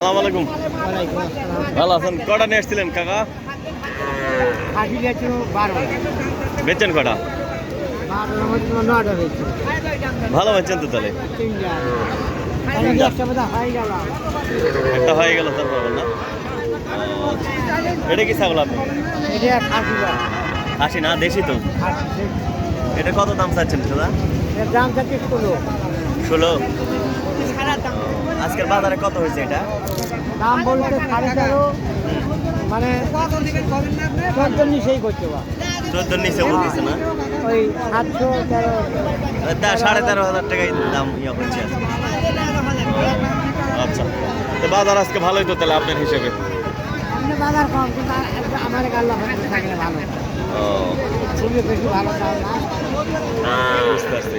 আলাইকুম। ভালো আছেন? কটা নিয়ে এসেছিলেন কাকা? বেচেন কটা? ভালো বেচেন তো তাহলে। একটা হয়ে গেল তারপর না? এটা কি ছাগল আপনি আসি না দেশি তো? এটা কত দাম চাচ্ছেন দাদা? দাম থাকছে ষোলো। ষোলো? আজকের বাজারে কত হয়েছে এটা? দাম বলতে সাড়ে তেরো। মানে চোদ্দ নিচেই করছে বা চোদ্দ নিচে বলতেছে না? ওই সাতশো তেরো। সাড়ে তেরো হাজার টাকাই দাম ইয়ে হচ্ছে আচ্ছা তো বাজার আজকে ভালোই তো তাহলে আপনার হিসেবে? বাজার কম কিন্তু আমার গাল্লা থাকলে ভালো। ও। খুবই বেশি ভালো না। বুঝতে পারছি।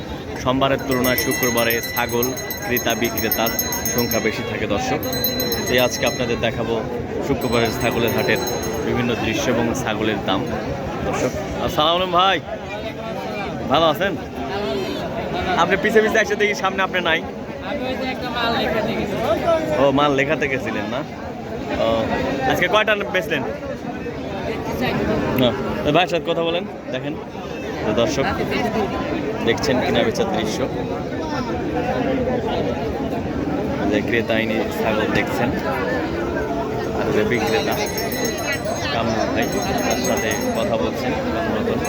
সোমবারের তুলনায় শুক্রবারে ছাগল ক্রেতা বিক্রেতার সংখ্যা বেশি থাকে দর্শক। এই আজকে আপনাদের দেখাবো শুক্রবারের ছাগলের হাটের বিভিন্ন দৃশ্য এবং ছাগলের দাম। দর্শক আসসালামু আলাইকুম ভাই। ভালো আছেন? আপনি পিছে পিছে এসে দেখি সামনে আপনি নাই। ও মাল লেখাতে গেছিলেন না? ও আজকে কয়টা বেচলেন? না ভাইয়ের সাথে কথা বলেন দেখেন। তো দর্শক, দেখছেন কিনা বেচার দৃশ্য? যে ক্রেতা আইনি ছাগল দেখছেন, আর বিক্রেতা কামরুল ভাই, তার সাথে কথা বলছেন মতন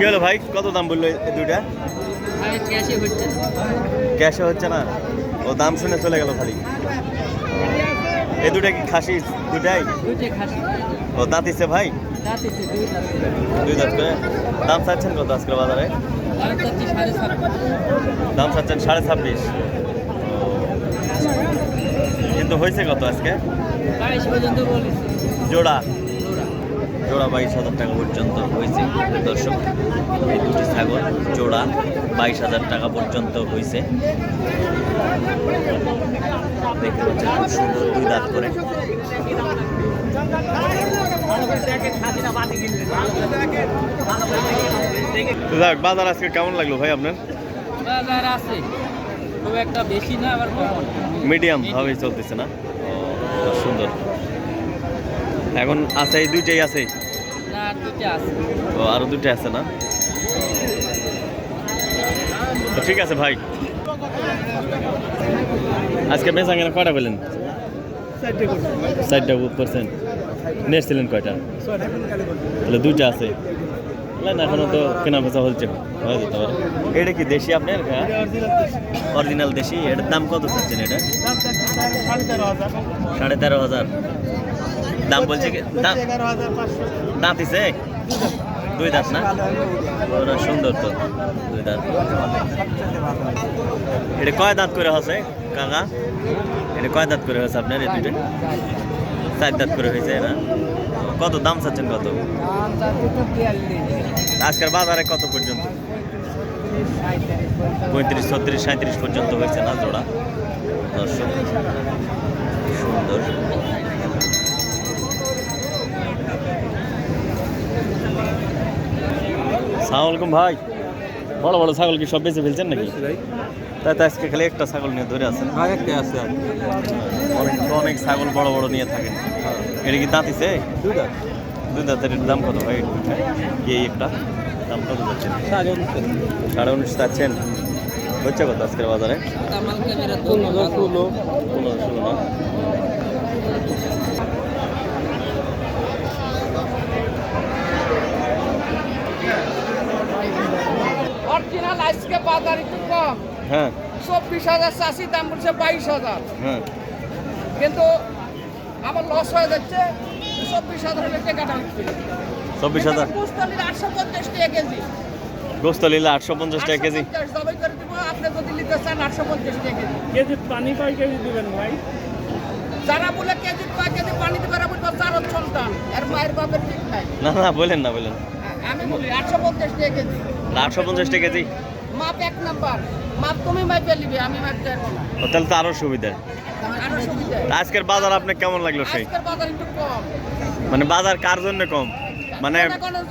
কি হলো ভাই? কত দাম বলল এই দুইটা? ক্যাশে হচ্ছে না। ও দাম শুনে চলে গেল খালি এই দুটা কি খাসি দুটাই ও দাঁতিছে ভাই? দুই দাঁত। করে। দাম চাচ্ছেন কত আজকে বাজারে? দাম চাচ্ছেন সাড়ে ছাব্বিশ। কিন্তু হয়েছে কত আজকে? জোড়া। জোড়া বাইশ হাজার টাকা পর্যন্ত হয়েছে দর্শক। এই দুটি ছাগল জোড়া বাইশ হাজার টাকা পর্যন্ত হয়েছে। দেখতে পাচ্ছেন খুব সুন্দর দুই দাঁত করে। যাক বাজার আজকে কেমন লাগল ভাই আপনার? বাজার আছে খুব একটা বেশি না আবার মিডিয়াম ভাবেই চলতেছে না? সুন্দর। এখন আছে এই দুইটাই আছে? ও আরও দুটো আছে না? তো ঠিক আছে ভাই। আজকে বেচা কেনা কয়টা পেলেন ষাটটা পার্সেন্ট নিয়েছিলেন কয়টা? তাহলে দুইটা আছে। না না এখনও তো কেনা বেচা হচ্ছে হয়ে যেতে পারে। এটা কি দেশি আপনার? হ্যাঁ? অরিজিনাল দেশি। এটার দাম কত চাচ্ছেন এটা? সাড়ে তেরো হাজার। দাম বলছে কি? দাম দাঁত দিছে? দুই দাঁত না? ওরা সুন্দর তো দুই দাঁত। এটা কয় দাঁত করে হচ্ছে কাকা? এটা কয় দাঁত করে হচ্ছে আপনার এই দুইটা? চার দাঁত করে হয়েছে না? কত দাম চাচ্ছেন কত? আজকের বাজারে কত পর্যন্ত? পঁয়ত্রিশ ছত্রিশ সাঁত্রিশ পর্যন্ত হয়েছে না জোড়া? দর্শক সুন্দর। সালাম আলাইকুম ভাই। বড় বড় ছাগল কি সব বেঁচে ফেলছেন নাকি? তাই তো আজকে খালি একটা ছাগল নিয়ে ধরে আছেন। একটা আছে আর অনেক অনেক ছাগল বড় বড় নিয়ে থাকেন এটা কি দাঁতিছে দুই দাঁতের দাম কত ভাই? কি এই একটা? দাম কত যাচ্ছেন সাড়ে উনিশ চাচ্ছেন হচ্ছে কত আজকের বাজারে? ষোলো। ষোলো না অরিজিনাল মাল আজকে বাজার একটু কম। হ্যাঁ। চব্বিশ হাজার চাষি দাম বলছে বাইশ হাজার। হ্যাঁ। কিন্তু আমার লস হয়ে যাচ্ছে চব্বিশ হাজার হলে টাকাটা হচ্ছে চব্বিশ হাজার? পুস্তলির আটশো পঞ্চাশ টাকা কেজি। গোস্ত লিলে আটশো পঞ্চাশ টাকা কেজি? 850 জবাই করে দিব আপনি যদি নিতে চান আটশো পঞ্চাশ টাকা কেজি। কেজি পানি কয় কেজি দিবেন ভাই? যারা বলে কেজি কয় কেজি পানি দিবে এরা বলব চার সন্তান এর মায়ের বাপের ঠিক নাই। না না বলেন না বলেন। আমি বলি আটশো পঞ্চাশ টাকা কেজি। আটশো পঞ্চাশ টাকা কেজি মাপ এক নাম্বার। মাপ তুমি মাইপে নিবে আমি না। তাহলে তো আরও সুবিধা। আরও সুবিধা। আজকের বাজার আপনি কেমন লাগল সেই? আজকের বাজার একটু কম। মানে বাজার কার জন্য কম? মানে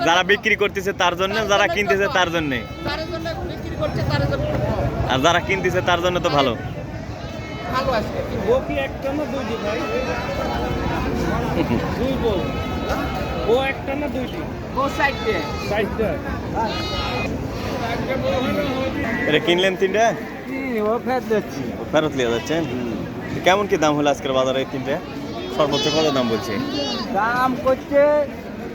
যারা বিক্রি করতেছে তার জন্য যারা কিনতেছে তার জন্য? তার জন্য বিক্রি করছে তার জন্য কম। আর যারা কিনতেছে তার জন্য তো ভালো। ভালো ও একটা না দুইটি? ও সাইড। দিয়ে এটা কিনলেন তিনটা? ও ফের দিচ্ছি। ফেরত নিয়ে যাচ্ছেন? কেমন কি দাম হলো আজকের বাজারে তিনটা? সর্বোচ্চ কত দাম বলছে? দাম করছে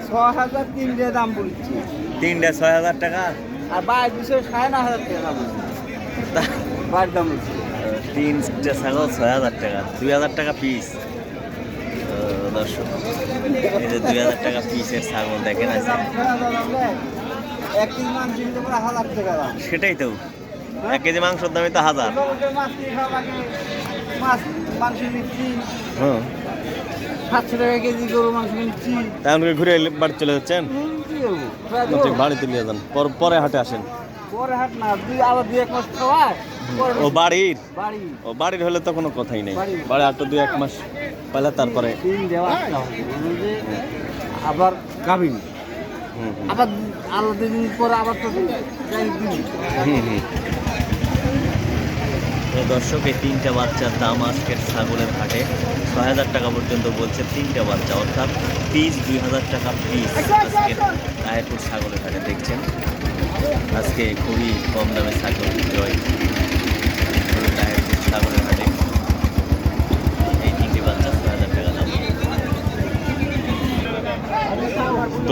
ছ হাজার তিনটে দাম বলছি। তিনটা ছয় হাজার টাকা? আর বাইশ দুশো সাড়ে ন হাজার টাকা দাম দাম বলছি। তিনটা ছাগল ছয় হাজার টাকা দুই হাজার টাকা পিস দর্শক এই যে দুই হাজার টাকা পিসের ছাগল দেখেন আছে সেটাই তো। এক কেজি মাংসের দামই তো হাজার। হ্যাঁ। সাতশো টাকা কেজি গরু মাংস ঘুরে বাড়ি চলে যাচ্ছেন? বাড়িতে নিয়ে যান। পর- পরে হাটে আসেন। পরে হাট না দুই আবার দুই এক মাস খাওয়ায়। ও বাড়ির বাড়ি ও বাড়ির হলে তো কোনো কথাই নেই। বাড়ি আর তো দুই এক মাস পাইলে তারপরে। মানে আবার গাভিন। আবার আলাদা দিন পরে আবার তো হুম হুম। দর্শক এই তিনটা বাচ্চার দাম আজকের ছাগলের হাটে ছয় হাজার টাকা পর্যন্ত বলছে তিনটা বাচ্চা অর্থাৎ পিস দুই হাজার টাকা পিস আজকের রায়পুর ছাগলের হাটে দেখছেন আজকে খুবই কম দামে ছাগল বিক্রি হয় রায়পুর ছাগলের হাটে এই তিনটি বাচ্চা ছয় হাজার টাকা দাম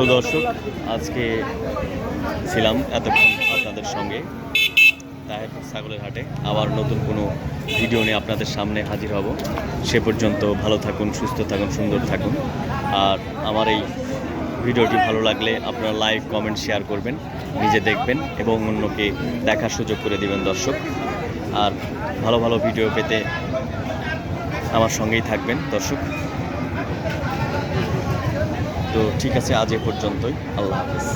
তো দর্শক, আজকে ছিলাম এতক্ষণ আপনাদের সঙ্গে। তাহেরপুর ছাগলের হাটে আবার নতুন কোনো ভিডিও নিয়ে আপনাদের সামনে হাজির হব। সে পর্যন্ত ভালো থাকুন, সুস্থ থাকুন, সুন্দর থাকুন। আর আমার এই ভিডিওটি ভালো লাগলে আপনারা লাইক, কমেন্ট, শেয়ার করবেন, নিজে দেখবেন এবং অন্যকে দেখার সুযোগ করে দিবেন দর্শক। আর ভালো ভালো ভিডিও পেতে আমার সঙ্গেই থাকবেন দর্শক। তো ঠিক আছে আজ এ পর্যন্তই। আল্লাহ হাফিজ।